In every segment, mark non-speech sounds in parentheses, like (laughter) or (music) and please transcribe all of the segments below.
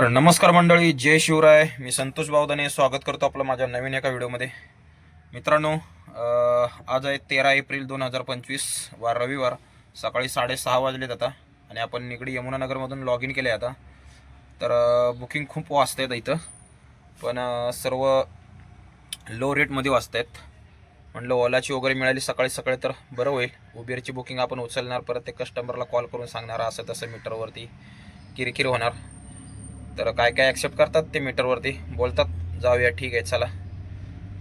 नमस्कार मंडळी जय शिवराय. मी संतोष बावदाने स्वागत करतो आपलं माझ्या नवीन एका व्हिडिओमध्ये. मित्रांनो आज आहे तेरा एप्रिल दोन हजार पंचवीस वार रविवार सकाळी साडेसहा वाजलेत आता आणि आपण निगडी यमुनानगरमधून लॉग इन केले आता. तर बुकिंग खूप वाचत आहेत इथं. पण सर्व लो रेटमध्ये वाचत आहेत म्हणलं ओलाची वगैरे मिळाली सकाळी सकाळी तर बरं होईल. उबेरची बुकिंग आपण उचलणार परत ते कस्टमरला कॉल करून सांगणार असं तसं मीटरवरती किरकिर होणार. तर काय काय ॲक्सेप्ट करतात ते मीटरवरती बोलतात जाऊया ठीक आहे चला.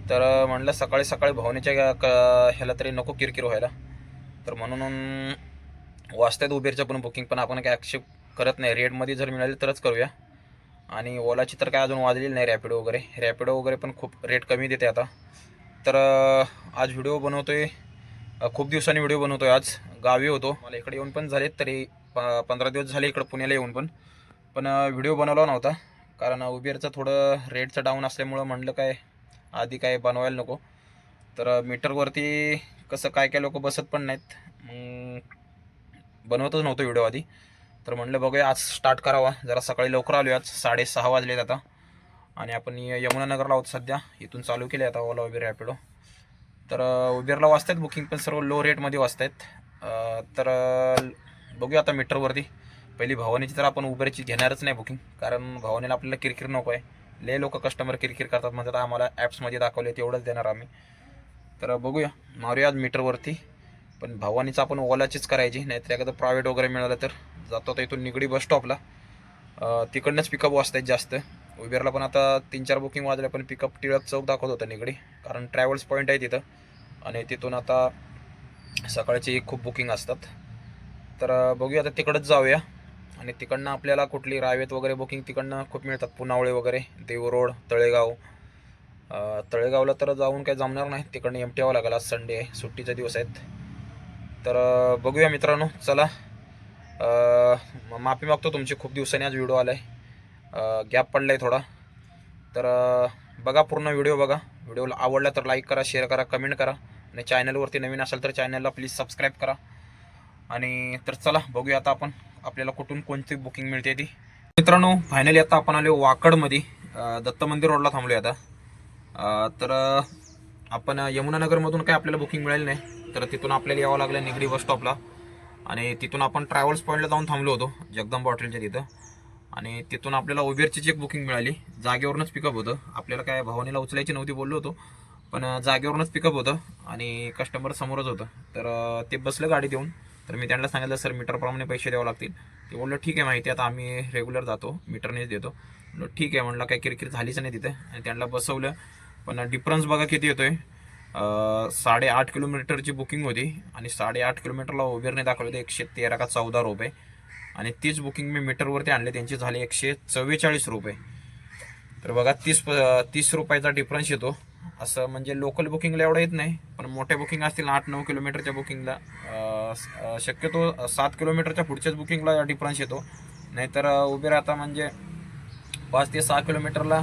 तर म्हणलं सकाळी सकाळी भावनेच्या क ह्याला तरी नको किरकिर व्हायला. तर म्हणून वाजतात उबेरचं पण बुकिंग पण आपण काय ॲक्सेप्ट करत नाही. रेटमध्ये जर मिळाली तरच करूया. आणि ओलाची तर काय अजून वाजलेली नाही रॅपिडो वगैरे. रॅपिडो वगैरे पण खूप रेट कमी देते आता. तर आज व्हिडिओ बनवतो आहे खूप दिवसांनी व्हिडिओ बनवतो आहे आज. गावी होतो. मला इकडे येऊन पण झालेत तरी प पंधरा दिवस झाले इकडं पुण्याला येऊन पण. पण व्हिडिओ बनवला नव्हता. कारण उबेरचं थोडं रेटचं डाऊन असल्यामुळं म्हणलं काय आधी काय बनवायला नको. तर मीटरवरती कसं काय काय लोक बसत पण नाहीत. मग बनवतच नव्हतं व्हिडिओ आधी. तर म्हणलं बघूया आज स्टार्ट करावा. जरा सकाळी लवकर आलो आज. साडेसहा वाजलेत आता. आणि आपण यमुनानगरला आहोत सध्या. इथून चालू केले आता ओला उबेर रॅपिडो तर उबेरला वाजतायत बुकिंग पण सर्व लो रेटमध्ये वाचत आहेत तर बघूया आता मीटरवरती. पहिली भवानीची तर आपण उबेरची घेणारच नाही बुकिंग कारण भवानीला आपल्याला किरकिर नको आहे. लय लोक कस्टमर किरकिर करतात. म्हणतात आम्हाला ॲप्समध्ये दाखवले तेवढंच देणार आम्ही. तर बघूया. मारूया आज मीटरवरती पण भवानीचं आपण ओलाचीच करायची. नाहीतर एखादं प्रायव्हेट वगैरे मिळालं तर. जातो आता इथून निगडी बस स्टॉपला तिकडनंच पिकअप वाजतायत जास्त. उबेरला पण आता तीन चार बुकिंग वाजल्या पण पिकअप टिळक चौक दाखवत होतं निगडी. कारण ट्रॅव्हल्स पॉईंट आहे तिथं. आणि तिथून आता सकाळची खूप बुकिंग असतात. तर बघूया. आता तिकडंच जाऊया. आणि तिकडनं आपल्याला कुठली रावेत वगैरे बुकिंग तिकडनं खूप मिळतात. पुनावळे वगैरे देव रोड तळेगाव. तळेगावला तर जाऊन काही जमणार नाही. तिकडनं एम यावं लागेल. आज संडे आहे. सुट्टीचे दिवस आहेत. तर बघूया मित्रांनो. चला. माफी मागतो तुमची. खूप दिवसांनी आज व्हिडिओ आला आहे गॅप पडला आहे थोडा. तर बघा पूर्ण व्हिडिओ बघा. व्हिडिओला आवडला तर लाईक करा शेअर करा कमेंट करा. आणि चॅनलवरती नवीन असेल तर चॅनलला प्लीज सबस्क्राईब करा. आणि तर चला बघूया आता आपण. आपल्याला कुठून कोणती बुकिंग मिळते ती. मित्रांनो फायनली आता आपण आलो वाकडमध्ये. दत्त मंदिर रोडला थांबलो आता. तर आपण यमुनानगरमधून काय आपल्याला बुकिंग मिळाली नाही. तर तिथून आपल्याला यावं लागलं निगडी बस स्टॉपला आणि तिथून आपण ट्रॅव्हल्स पॉईंटला जाऊन थांबलो होतो जगदंबा हॉटेलच्या तिथं. आणि तिथून आपल्याला ओबेरची एक बुकिंग मिळाली. जागेवरूनच पिकअप होतं. आपल्याला काय भवानीला उचलायची नव्हती बोललो होतो. पण जागेवरूनच पिकअप होतं आणि कस्टमर समोरच होतं. तर ते बसलं गाडी देऊन. तर मी त्यांना सांगितलं सर मीटरप्रमाणे पैसे द्यावं लागतील. ते बोललं ठीक आहे माहिती आहे, आता आम्ही रेग्युलर जातो मीटरनेच देतो. म्हणलं ठीक आहे म्हणलं काही किरकिर झालीच नाही तिथे. आणि त्यांना बसवलं. पण डिफरन्स बघा किती येतोय. आहे साडेआठ किलोमीटरची बुकिंग होती आणि साडेआठ किलोमीटरला ओबेरने दाखवले होते एकशे तेरा का चौदा रुपये. आणि तीच बुकिंग मी मीटरवरती आणले त्यांची झाली एकशे चव्वेचाळीस रुपये. तर बघा तीस प- तीस रुपयाचा डिफरन्स येतो. असं म्हणजे लोकल बुकिंगला एवढं येत नाही पण मोठ्या बुकिंग असतील आठ नऊ किलोमीटरच्या बुकिंगला शक्यतो सात किलोमीटरच्या पुढच्याच बुकिंगला डिफरन्स येतो. नाहीतर अं, उबेर आता म्हणजे पाच ते सहा किलोमीटरला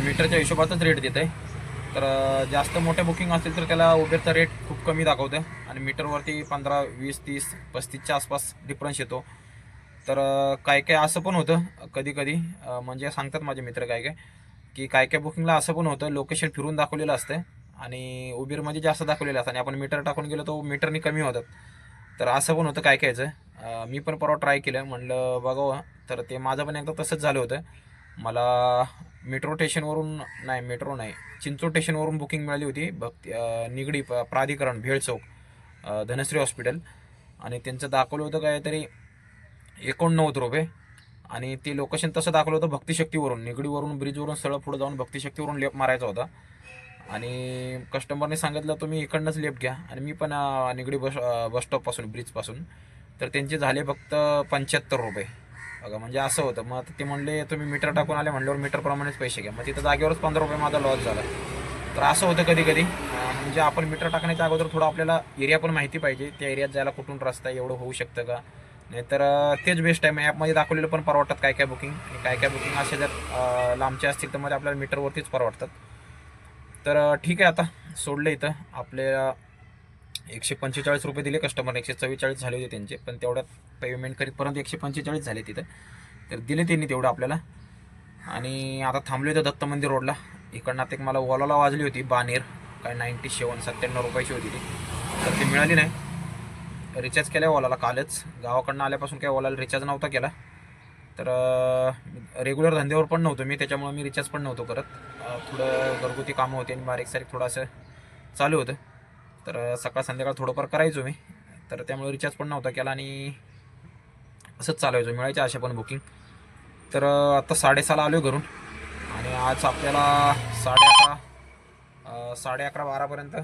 मीटरच्या हिशोबातच रेट देत आहे तर जास्त मोठ्या बुकिंग असतील तर त्याला उबेरचा रेट खूप कमी दाखवतं आणि मीटरवरती पंधरा वीस तीस पस्तीसच्या आसपास डिफरन्स येतो. तर काय काय असं पण होतं कधी कधी. म्हणजे सांगतात माझे मित्र काय काय. की काय काय बुकिंगला असं पण होतं. लोकेशन फिरून दाखवलेलं असतं. आणि उबेरमध्ये जास्त दाखवलेलं असतं. आणि आपण मीटर टाकून गेलो तो मीटरनी कमी होतात. तर असं पण होतं काय कायचं. मी पण परवा ट्राय केलं. म्हणलं बघावं. तर ते माझं पण एकदा तसंच झालं होतं. मला मेट्रो स्टेशनवरून नाही मेट्रो नाही. चिंचोड स्टेशनवरून बुकिंग मिळाली होती. भक्ती निगडी प- प्राधिकरण भेळ चौक धनश्री हॉस्पिटल आणि त्यांचं दाखवलं होतं काहीतरी एकोणनव्वद रुपये. आणि ते लोकेशन तसं दाखवलं होतं भक्तिशक्तीवरून. निगडीवरून ब्रिजवरून सरळ पुढे जाऊन भक्तिशक्तीवरून लेप मारायचा होता. आणि कस्टमरने सांगितलं तुम्ही इकडनंच लेफ्ट घ्या. आणि मी पण निगडी बस बसस्टॉपपासून बस स्टॉपपासून ब्रिजपासून तर त्यांचे झाले फक्त पंच्याहत्तर रुपये. बघा म्हणजे असं होतं. मग ते म्हणले तुम्ही मीटर टाकून आले. म्हणल्यावर मीटरप्रमाणेच पैसे घ्या. मग तिथं जागेवरच पंधरा रुपये माझा लॉस झाला. तर असं होतं कधी कधी म्हणजे आपण मीटर टाकण्याच्या अगोदर थोडं आपल्याला एरिया पण माहिती पाहिजे. त्या एरियात जायला कुठून रस्ता एवढं होऊ शकतं का? नाहीतर तर तेच बेस्ट आहे. ॲपमध्ये दाखवलेलं पण परवडतात काय काय बुकिंग आणि काय काय बुकिंग असे जर लांबचे असतील तर मग आपल्याला मीटरवरतीच परवडतात. तर ठीक आहे आता. सोडलं इथं. आपले एकशे पंचेचाळीस रुपये दिले कस्टमर एकशे चव्वेचाळीस झाले होते त्यांचे. पण तेवढ्यात पेमेंट करीतपर्यंत एकशे पंचेचाळीस झाले तिथं. तर दिले त्यांनी तेवढं आपल्याला. आणि आता थांबलो होतं दत्त मंदिर रोडला. इकडनं आता एक मला ओलाला वाजली होती बानेर. काय नाईन्टी सेवन सत्त्याण्णव रुपयाची होती ती. तर ती मिळाली नाही. रिचार्ज केल्या ओलाला कालच. गावाकडनं आल्यापासून काय ओलाला रिचार्ज नव्हता केला. तर रेग्युलर धंद्यावर पण नव्हतो मी त्याच्यामुळे मी रिचार्ज पण नव्हतो करत. थोडं घरगुती कामं होती आणि बारीक सारीक थोडंसं चालू होतं. तर सकाळ संध्याकाळ थोडंफार करायचो मी. तर त्यामुळे रिचार्ज पण नव्हता केला आणि असंच चालवायचो. मिळायच्या अशा पण बुकिंग तर आत्ता आता साडेसहाला आलो घरून. आणि आज आपल्याला साडे अकरा साडे अकरा बारापर्यंत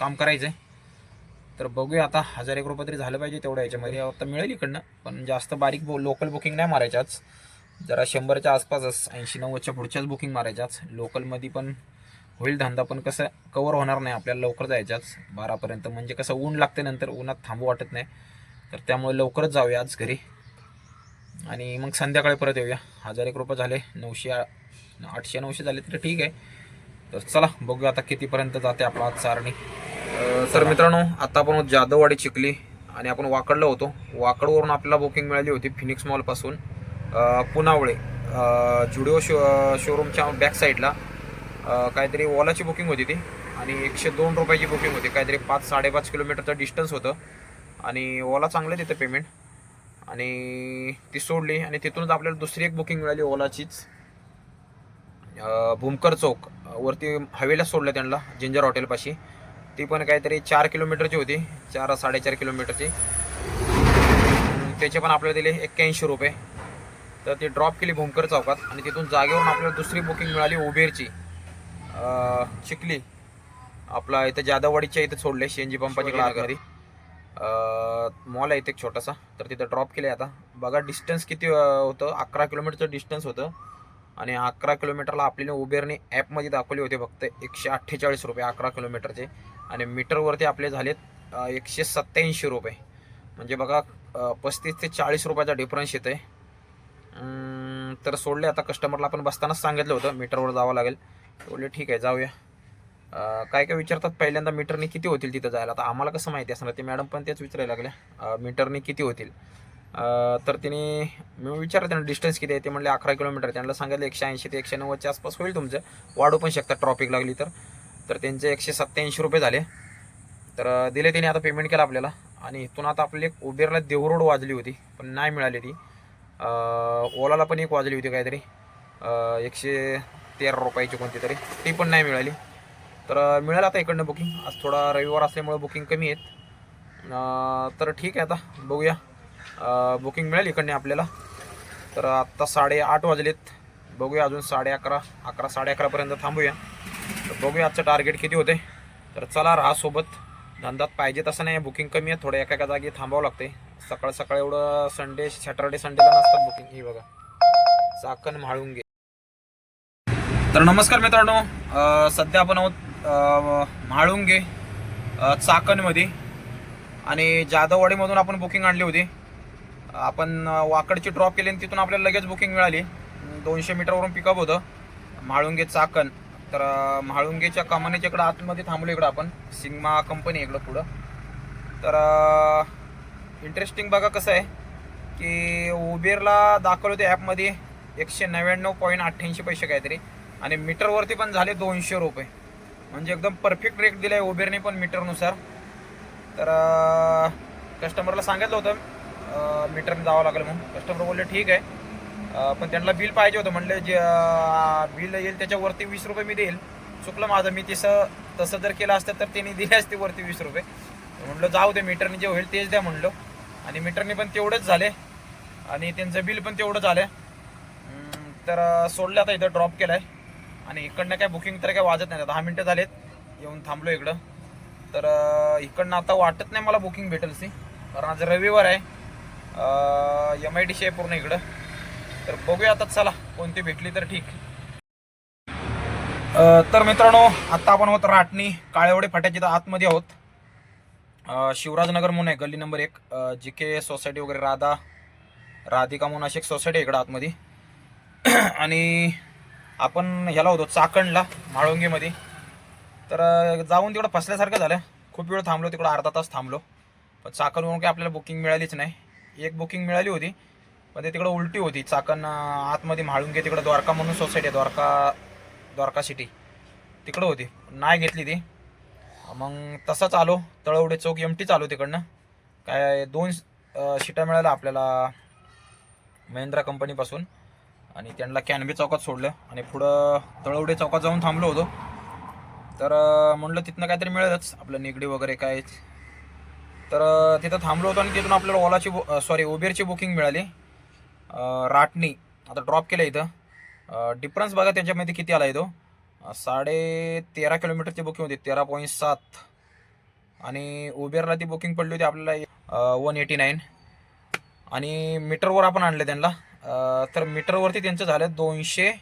काम करायचं आहे तर बघूया आता हजार एक रुपये तरी झालं पाहिजे तेवढ्या याच्यामध्ये. आता मिळेल इकडनं पण जास्त बारीक बो लोकल बुकिंग नाही मारायच्याच. आज जरा शंभरच्या आसपासच ऐंशी नव्वदच्या पुढच्याच बुकिंग मारायच्याच. लोकलमध्ये पण होईल धंदा पण कसं कवर होणार नाही आपल्याला लवकर जायच्याच. बारापर्यंत म्हणजे कसं ऊन लागते नंतर उन्हात थांबू वाटत नाही. तर त्यामुळे लवकरच जाऊया आज घरी. आणि मग संध्याकाळी परत येऊया. हजार एक रुपये झाले नऊशे आठशे नऊशे झाले तर ठीक आहे. तर चला बघूया आता कितीपर्यंत जाते आपला आज सारणी तर मित्रांनो आता आपण जाधववाडी चिखली आणि आपण वाकडला होतो. वाकडवरून आपल्याला बुकिंग मिळाली होती फिनिक्स मॉलपासून पुनावळे जुडिओ शो शोरूमच्या बॅक साईडला काहीतरी ओलाची बुकिंग होती ती आणि एकशे दोन रुपयाची बुकिंग होती. काहीतरी पाच साडेपाच किलोमीटरचं डिस्टन्स होतं आणि ओला चांगलं तिथं पेमेंट आणि ती सोडली आणि तिथूनच आपल्याला दुसरी एक बुकिंग मिळाली ओलाचीच. भूमकर चौक वरती हवेला सोडलं त्यांना जिंजर हॉटेलपाशी ती पण काहीतरी चार किलोमीटरची होती. चार साडेचार किलोमीटरची. त्याचे पण आपल्याला दिले एक्क्याऐंशी रुपये. तर ती ड्रॉप केली भूमकर चौकात आणि तिथून जागेवरून आपल्याला दुसरी बुकिंग मिळाली उबेरची. चिखली. आपला इथं जादववाडीच्या इथं सोडले सी पंपाच्या आतमध्ये. मॉल आहे इथे एक छोटासा. तर तिथं ड्रॉप केले आता. बघा डिस्टन्स किती होतं. अकरा किलोमीटरचं डिस्टन्स होतं. आणि अकरा किलोमीटरला आपल्याला उबेरने ॲपमध्ये दाखवले होते फक्त एकशे अठ्ठेचाळीस रुपये अकरा किलोमीटरचे. आणि मीटरवरती आपले झालेत एकशे सत्त्याऐंशी रुपये. म्हणजे बघा पस्तीस ते चाळीस रुपयाचा डिफरन्स येतं आहे तर सोडले आता कस्टमरला आपण बसतानाच सांगितलं होतं मीटरवर जावं लागेल. बोलले ठीक आहे जाऊया. काय काय विचारतात पहिल्यांदा मीटरने किती होतील तिथं जायला? आता आम्हाला कसं माहिती असणार? ते मॅडम पण तेच विचारायला लागल्या मीटरने किती होतील? तर तिने मी विचारलं त्यांना डिस्टन्स किती आहे? ते म्हणले अकरा किलोमीटर त्यांना सांगितलं एकशे ऐंशी ते एकशे नव्वदच्या आसपास होईल तुमचं. वाढू पण शकतात ट्रॉफिक लागली तर. तर त्यांचे एकशे सत्त्याऐंशी रुपये झाले. तर दिले त्यांनी आता पेमेंट केलं आपल्याला. आणि इथून आता आपली एक उबेरला देवरोड वाजली होती पण नाही मिळाली ती. ओलाला पण एक वाजली होती काहीतरी. एकशे तेरा रुपयाची कोणती तरी ती पण नाही मिळाली. तर मिळालं आता इकडनं बुकिंग आज थोडा रविवार असल्यामुळे बुकिंग कमी आहेत. तर ठीक आहे आता बघूया. बुकिंग मिळेल इकडने आपल्याला. तर आत्ता साडेआठ वाजलेत. बघूया अजून साडे अकरा अकरा साडे अकरापर्यंत थांबूया. तर बघूया आजचं टार्गेट किती होते. तर चला राहा सोबत धंद्यात पाहिजे तसं नाही बुकिंग कमी आहे थोडं एका एका जागी थांबावं लागते सकाळ सकाळ एवढं संडे सॅटर्डे संडेला नसतात बुकिंग ही बघा. चाकण म्हाळुंगे. तर नमस्कार मित्रांनो. सध्या आपण आहोत म्हाळुंगे चाकणमध्ये. आणि जाधववाडीमधून आपण बुकिंग आणली होती. आपण वाकडची ड्रॉप केली आणि तिथून आपल्याला लगेच बुकिंग मिळाली. दोनशे मीटरवरून पिकअप होतं. म्हाळुंगे चाकण. तर म्हाळुंगेच्या कमानीच्या इकडं आतमध्ये थांबलो इकडं आपण. सिग्मा कंपनी इकडं पुढं. तर इंटरेस्टिंग बघा कसं आहे की उबेरला दाखवलं होते ॲपमध्ये एकशे नव्याण्णव पॉईंट अठ्ठ्याऐंशी पैसे काहीतरी. आणि मीटरवरती पण झाले दोनशे रुपये. म्हणजे एकदम परफेक्ट रेट दिला आहे उबेरने पण मीटरनुसार. तर कस्टमरला सांगितलं होतं मीटरने जावं लागलं म्हणून. कस्टमर बोलले ठीक आहे. पण त्यांना बिल पाहिजे होतं. म्हणलं जे बिल येईल त्याच्यावरती वीस रुपये मी देईल. चुकलं माझं. मी तसं तसं जर केलं असतं तर त्यांनी दिले असते वरती वीस रुपये. म्हणलं जाऊ दे मीटरने जे होईल तेच द्या म्हणलं. आणि मीटरने पण तेवढंच झाले. आणि त्यांचं बिल पण तेवढं झालं. तर सोडलं आता इथं ड्रॉप केला आहे आणि इकडनं काय बुकिंग तर काय वाजत नाही. दहा मिनटं झालेत. येऊन थांबलो इकडं. तर इकडनं आता वाटत नाही मला बुकिंग भेटेल सी. कारण आज रविवार आहे. एम आय डी सी आहे पूर्ण इकडं. तर बघूया आता चला कोणती भेटली तर ठीक. तर मित्रांनो आता आपण आहोत राटणी काळेवडे फाट्याच्या आतमध्ये आहोत. शिवराजनगर म्हणून आहे गल्ली नंबर एक. जी के सोसायटी वगैरे राधा राधिका म्हणून अशी एक सोसायटी आहे इकडं आतमध्ये. (clears throat) आणि आपण ह्याला होतो चाकणला म्हाळुंगीमध्ये. तर जाऊन तिकडं फसल्यासारखं झालं. खूप वेळ थांबलो तिकडं अर्धा तास थांबलो. पण चाकणवरून काही आपल्याला बुकिंग मिळालीच नाही. एक बुकिंग मिळाली होती. पण ते तिकडं उलटी होती. चाकण आतमध्ये आतमध्ये म्हाळुंगे तिकडं द्वारका म्हणून सोसायटी आहे द्वारका द्वारका सिटी तिकडं होती. नाही घेतली ती. मग तसंच आलो. तळवडे चौक एम टी चालू तिकडनं. काय दोन शिटा मिळाल्या आपल्याला महिंद्रा कंपनीपासून आणि त्यांना कॅनबी चौकात सोडलं. आणि पुढं तळवडे चौकात जाऊन थांबलो होतो. तर म्हणलं तिथनं काहीतरी मिळेलच. आपलं निगडी वगैरे काय. तर तिथं थांबलो होतो आणि तिथून आपल्याला ओलाची सॉरी उबेरची बुकिंग मिळाली. राटणी. आता ड्रॉप केलं इथं. डिफरन्स बघा त्यांच्यामध्ये किती आला आहे तो साडे तेरा किलोमीटरची बुकिंग होती. तेरा पॉईंट सात. आणि उबेरला ती बुकिंग पडली होती आपल्याला वन एटी नाईन आणि मीटरवर आपण आणलं त्यांना. तर मीटरवरती त्यांचं झालं दोनशे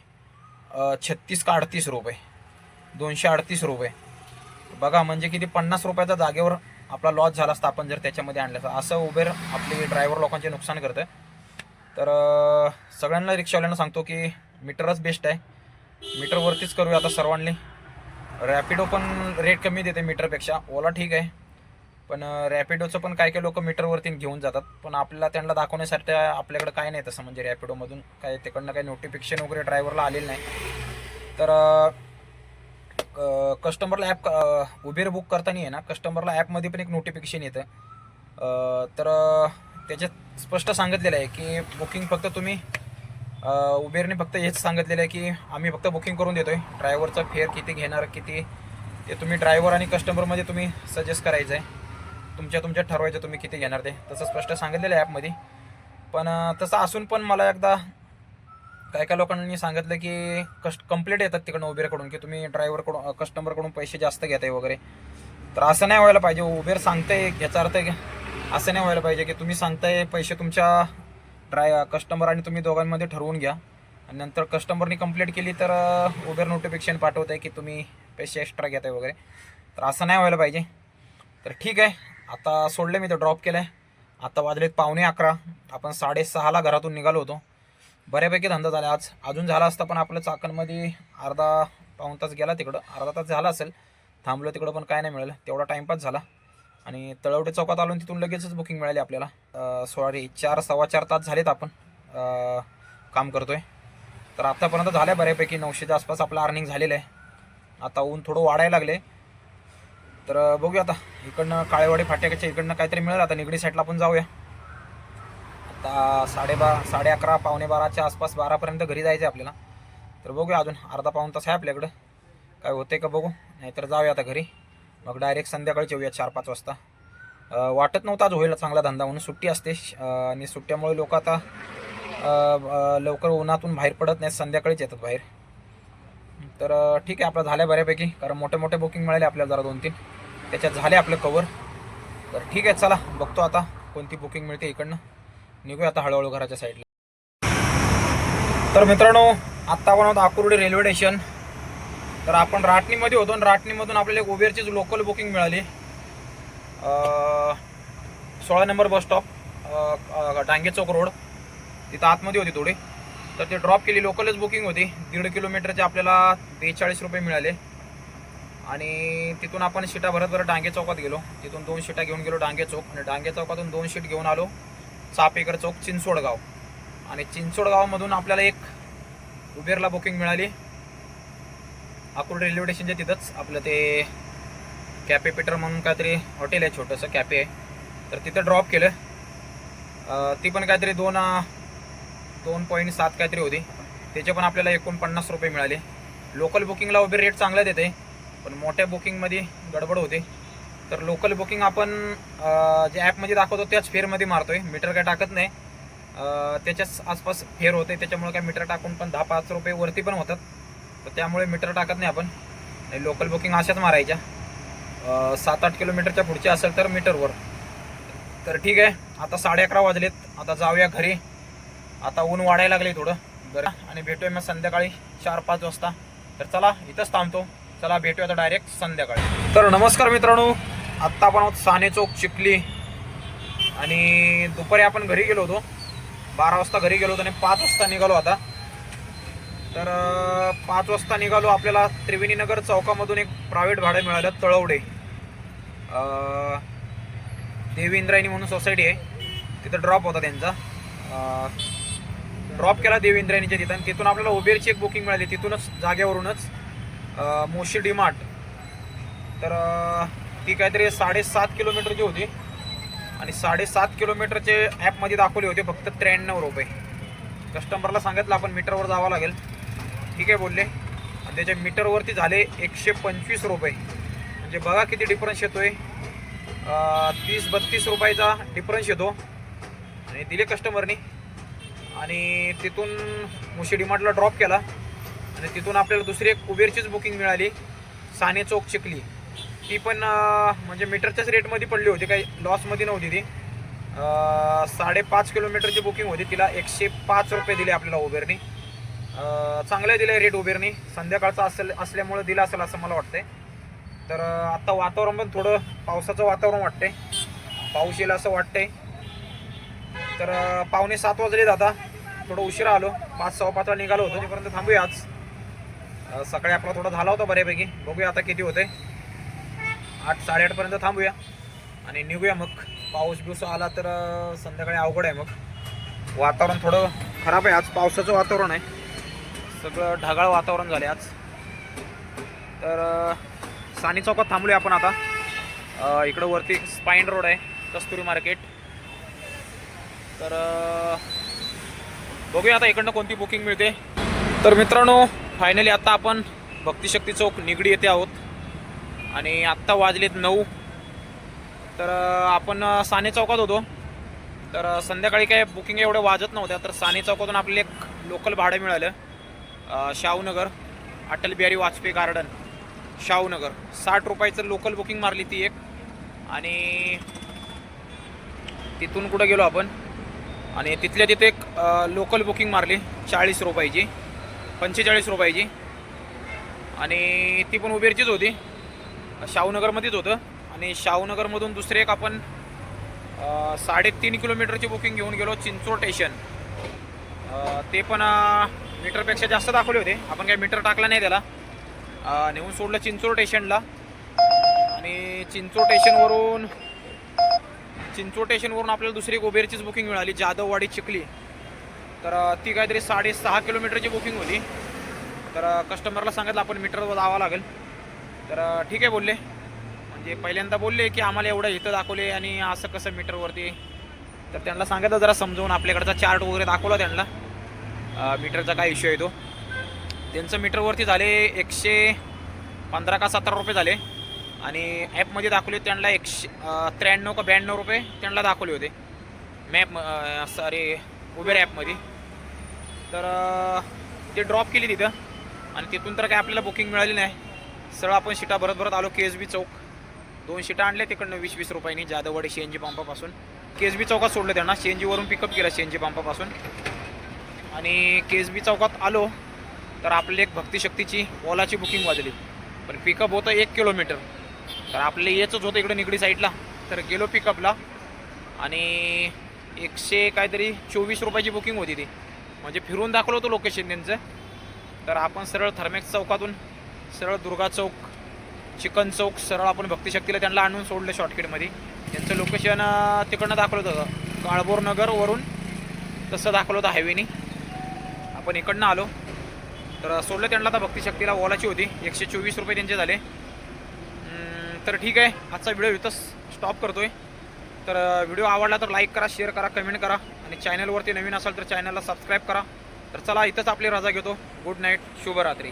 छत्तीस का अडतीस रुपये. दोनशे अडतीस रुपये. बघा म्हणजे किती पन्नास रुपयाचा जागेवर आपला लॉस झाला असता आपण जर त्याच्यामध्ये आणलं असं उबेर आपले ड्रायव्हर लोकांचे नुकसान करतं तर सगळ्यांना रिक्षावाल्यांना सांगतो की मीटरच बेस्ट आहे. मीटरवरतीच करूया आता सर्वांनी. रॅपिडो पण रेट कमी देते मीटरपेक्षा. ओला ठीक आहे. पण रॅपिडोचं पण काय काय लोक मीटरवरती घेऊन जातात. पण आपल्याला त्यांना दाखवण्यासाठी आपल्याकडे काय नाही तसं म्हणजे रॅपिडोमधून काय तिकडनं काही नोटिफिकेशन वगैरे ड्रायव्हरला आलेलं नाही. तर कस्टमरला ॲप उबेर बुक करताना आहे ना कस्टमरला ॲपमध्ये पण एक नोटिफिकेशन येतं. तर त्याच्यात स्पष्ट सांगितलेलं आहे की बुकिंग फक्त तुम्ही उबेरने फक्त हेच सांगितलेलं आहे की आम्ही फक्त बुकिंग करून देतोय. ड्रायव्हरचा फेअर किती घेणार किती ते तुम्ही ड्रायव्हर आणि कस्टमरमध्ये तुम्ही सजेस्ट करायचं आहे. तुमच्या तुमच्या ठरवायचं तुम्ही किती घेणार ते. तसं स्पष्ट सांगितलेलं आहे ॲपमध्ये पण तसं असून पण मला एकदा काय काय लोकांनी सांगितलं की कस्ट कंप्लीट येतात तिकडनं उबेरकडून की तुम्ही ड्रायव्हरकडून कस्टमरकडून पैसे जास्त घेताय वगैरे. तर असं नाही व्हायला पाहिजे. उबेर सांगताय याचा अर्थ आहे असं नाही व्हायला पाहिजे की तुम्ही सांगताय पैसे तुमच्या ड्राय कस्टमर आणि तुम्ही दोघांमध्ये ठरवून घ्या. आणि नंतर कस्टमरनी कंप्लीट केली तर उबेर नोटिफिकेशन पाठवत आहे की तुम्ही पैसे एक्स्ट्रा घेताय वगैरे. तर असं नाही व्हायला पाहिजे. तर ठीक आहे. आता सोडले मी तो ड्रॉप केलं आहे आता वाजलेत पावणे अकरा. आपण साडेसहाला घरातून निघालो होतो. बऱ्यापैकी धंदा झाला आज. अजून झाला असता पण आपलं चाकणमध्ये अर्धा पाऊण तास गेला तिकडं. अर्धा तास झाला असेल. थांबलो तिकडं पण काय नाही मिळालं. तेवढा टाईमपास झाला. आणि तळवटे चौकात आलो तिथून लगेचच बुकिंग मिळाली आपल्याला. सॉरी चार सव्वा चार तास झालेत आपण. काम काम करतोय. तर आत्तापर्यंत झालं बऱ्यापैकी नऊशेच्या आसपास आपलं अर्निंग झालेलं आहे. आता ऊन थोडं वाढायला लागले. तर बघूया आता. इकडनं काळेवाडी फाट्याच्या इकडनं काहीतरी मिळेल. आता निगडी साईडला आपण जाऊया. आता साडेबारा साडे अकरा पावणे बाराच्या आसपास बारापर्यंत घरी जायचं आहे आपल्याला. तर बघूया अजून. अर्धा पाऊण तास आहे आपल्याकडं. काय होते का बघू. नाहीतर जाऊया आता घरी. मग डायरेक्ट संध्याकाळी येऊया चार पाच वाजता. वाटत नव्हतं आज होईल चांगला धंदा म्हणून. सुट्टी असते. आणि सुट्ट्यामुळे लोक आता लवकर उन्हातून बाहेर पडत नाहीत. संध्याकाळीच येतात बाहेर. तर ठीक आहे. आपलं झालं बऱ्यापैकी. कारण मोठे मोठे बुकिंग मिळाले आपल्याला जरा दोन तीन. त्याच्यात झाले आपलं कवर तर ठीक आहे. चला बघतो आता कोणती बुकिंग मिळते इकडनं. निघूया आता हळूहळू घराच्या साईडला तर मित्रांनो आत्ता आपण आहोत आकुर्डी रेल्वे स्टेशन तर आपण राटणीमध्ये होतो आणि राटणीमधून आपल्याला एक उबेरचीच लोकल बुकिंग मिळाली. सोळा number bus stop Dange Chowk road. तिथं आतमध्ये होती थोडी. तर ते ड्रॉप केली लोकलच बुकिंग होती. दीड किलोमीटरचे आपल्याला बेचाळीस रुपये मिळाले. आणि तिथून आपण शिटा भरत भरत डांगे चौकात गेलो. तिथून दोन शिटा घेऊन गेलो डांगे चौक. आणि डांगे चौकातून दोन शीट घेऊन आलो चापेकर चौक चिंचोडगाव आणि चिंचोडगावमधून आपल्याला एक उबेरला बुकिंग मिळाली. अक्रोड रेल्वे स्टेशनच्या तिथंच आपलं ते कॅफे पेटर म्हणून काहीतरी हॉटेल आहे छोटंसं कॅफे आहे. तर तिथं ड्रॉप केलं. ती पण काहीतरी दोन दोन पॉईंट सात काहीतरी होती. त्याचे पण आपल्याला एकोणपन्नास रुपये मिळाले. लोकल बुकिंगला उबेर रेट चांगला देते पण मोठ्या बुकिंगमध्ये गडबड होते. तर लोकल बुकिंग आपण जे ॲपमध्ये दाखवतो त्याच फेअरमध्ये आहे मीटर काय टाकत नाही. त्याच्याच आसपास फेअर होते. त्याच्यामुळे काय मीटर टाकून पण दहा पाच रुपये वरती पण होतात. तर त्यामुळे मीटर टाकत नाही आपण. आणि लोकल बुकिंग अशाच मारायच्या. सात आठ किलोमीटरच्या पुढच्या असेल तर मीटरवर. तर ठीक आहे. आता साडे अकरा वाजलेत. आता जाऊया घरी. आता ऊन वाढायला लागले थोडं. बरं आणि भेटूया मग संध्याकाळी चार पाच वाजता. तर चला इथंच थांबतो. चला भेटूया आता डायरेक्ट संध्याकाळी. तर नमस्कार मित्रांनो. आत्ता आपण आहोत साने चौक चिखली. आणि दुपारी आपण घरी गेलो होतो. बारा वाजता घरी गेलो होतो आणि पाच वाजता निघालो आता. तर पाच वाजता निघालो आपल्याला त्रिवेणीनगर चौकामधून एक प्रायव्हेट भाडं मिळालं तळवडे. देवेंद्रायणी देवी इंद्रायणी म्हणून सोसायटी आहे. तिथं ड्रॉप होता त्यांचा. ड्रॉप केला देवेंद्राणीच्या तिथं आणि तिथून आपल्याला उबेरची एक बुकिंग मिळाली. तिथूनच जागेवरूनच मोशी डीमार्ट. तर ती काहीतरी साडेसात किलोमीटरची होती. आणि साडेसात किलोमीटरचे ॲपमध्ये दाखवले होते फक्त त्र्याण्णव रुपये. कस्टमरला सांगितलं आपण मीटरवर जावं लागेल. ठीक आहे बोलले. आणि त्याच्या मीटरवरती झाले एकशे पंचवीस रुपये. म्हणजे बघा किती डिफरन्स येतो आहे तीस बत्तीस रुपयाचा डिफरन्स येतो. आणि दिले कस्टमरनी आणि तिथून मुशी डिमार्टला ड्रॉप केला. आणि तिथून आपल्याला दुसरी एक उबेरचीच बुकिंग मिळाली. साने चौक चिखली. ती पण म्हणजे मीटरच्याच रेटमध्ये पडली होती. काही लॉसमध्ये नव्हती ती. साडेपाच किलोमीटरची बुकिंग होती. तिला एकशे पाच रुपये दिले आपल्याला उबेरनी. चांगलंही दिलं आहे रेट उबेरनी संध्याकाळचा असेल असल्यामुळे दिला असेल असं मला वाटतंय. तर आत्ता वातावरण पण थोडं पावसाचं वातावरण वाटतंय. पाऊस येईल असं वाटतंय. तर पावणे सात वाजले आता थोडं उशिरा आलो. पाच सव्वा पाचला निघालो होतो. तिपर्यंत थांबूया आज. सकाळी आपला थोडा झाला होता बऱ्यापैकी. बघूया आता किती होते आठ साडेआठपर्यंत थांबूया. आणि निघूया मग. पाऊस बिऊस आला तर संध्याकाळी अवघड आहे मग. वातावरण थोडं खराब आहे. आज पावसाचं वातावरण आहे. सगळं ढगाळ वातावरण झाले आज. तर सानी चौकात थांबलो आपण आता. इकडं वरती स्पाईन रोड आहे कस्तुरी मार्केट तर बघूया आता इकडनं कोणती बुकिंग मिळते. तर मित्रांनो फायनली आता आपण भक्तिशक्ती चौक निगडी येथे आहोत. आणि आत्ता वाजलेत नऊ. तर आपण साने चौकात होतो. तर संध्याकाळी काय बुकिंग एवढं वाजत नव्हत्या तर साने चौकातून आपल्याला एक लोकल भाडं मिळालं. शाहूनगर अटल बिहारी वाजपेयी गार्डन शाहूनगर. साठ रुपयाचं लोकल बुकिंग मारली ती एक. आणि तिथून कुठं गेलो आपण? आणि तिथल्या तिथे एक लोकल बुकिंग मारली चाळीस रुपयाची पंचेचाळीस रुपयाची. आणि ती पण उबेरचीच होती. शाहूनगरमध्येच होतं. आणि शाहूनगरमधून दुसरे एक आपण साडेतीन किलोमीटरची बुकिंग घेऊन गेलो चिंचोर स्टेशन ते पण मीटरपेक्षा जास्त दाखवले होते. आपण काही मीटर टाकला नाही त्याला. नेऊन सोडलं चिंचोर स्टेशनला. आणि चिंचोर स्टेशनवरून चिंचोर स्टेशनवरून आपल्याला दुसरी एक उबेरचीच बुकिंग मिळाली जाधववाडी चिखली. तर ती काहीतरी साडेसहा किलोमीटरची बुकिंग होती. तर कस्टमरला सांगितलं आपण मीटरवर जावं लागेल. तर ठीक आहे बोलले. म्हणजे पहिल्यांदा बोलले की आम्हाला एवढं इथं दाखवले आणि असं कसं मीटरवरती. तर त्यांना सांगितलं जरा समजवून आपल्याकडचा चार्ट वगैरे दाखवला त्यांना. मीटरचा काय इश्यू आहे तो? त्यांचं मीटरवरती झाले एकशे पंधरा का सतरा रुपये झाले. आणि ॲपमध्ये दाखवले होते त्यांना एकशे त्र्याण्णव का ब्याण्णव रुपये त्यांना दाखवले होते. मॅप सॉरी उबेर ॲपमध्ये तर ते ड्रॉप केली तिथं. आणि तिथून तर काय आपल्याला बुकिंग मिळाली नाही. सरळ आपण शिटा भरत भरत आलो के एस बी चौक. दोन शिटा आणल्या तिकडनं वीस वीस रुपयांनी जाधववाडी सी एन जी पंपापासून के एस बी चौकात सोडलं त्यांना. सी एन जीवरून पिकअप केलं सी एन जी पंपापासून आणि के एस बी चौकात आलो तर आपली एक भक्तिशक्तीची ओलाची बुकिंग वाजली. पण पिकअप होतं एक किलोमीटर तर आपले याचंच होतं इकडं निगडी साईडला. तर गेलो पिकअपला आणि एकशे काहीतरी चोवीस रुपयाची बुकिंग होती ती. म्हणजे फिरून दाखवलं होतं लोकेशन त्यांचं. तर आपण सरळ थर्मॅक्स चौकातून सरळ दुर्गा चौक चिकन चौक सरळ आपण भक्तिशक्तीला त्यांना आणून सोडलं शॉर्टकटमध्ये त्यांचं लोकेशन तिकडनं दाखवलं होतं. काळभोर नगरवरून तसं दाखवलं होतं हायवेनी आपण इकडनं आलो. तर सोडलं त्यांना आता भक्तिशक्तीला ओलाची होती. एकशे चोवीस रुपये त्यांचे झाले. तर ठीक आहे. आजचा व्हिडिओ इथंच स्टॉप करतोय. तर व्हिडिओ आवडला तर लाईक करा शेअर करा कमेंट करा. आणि चॅनलवरती नवीन असाल तर चॅनलला सबस्क्राईब करा. तर चला इथंच आपली रजा घेतो. गुड नाईट शुभरात्री.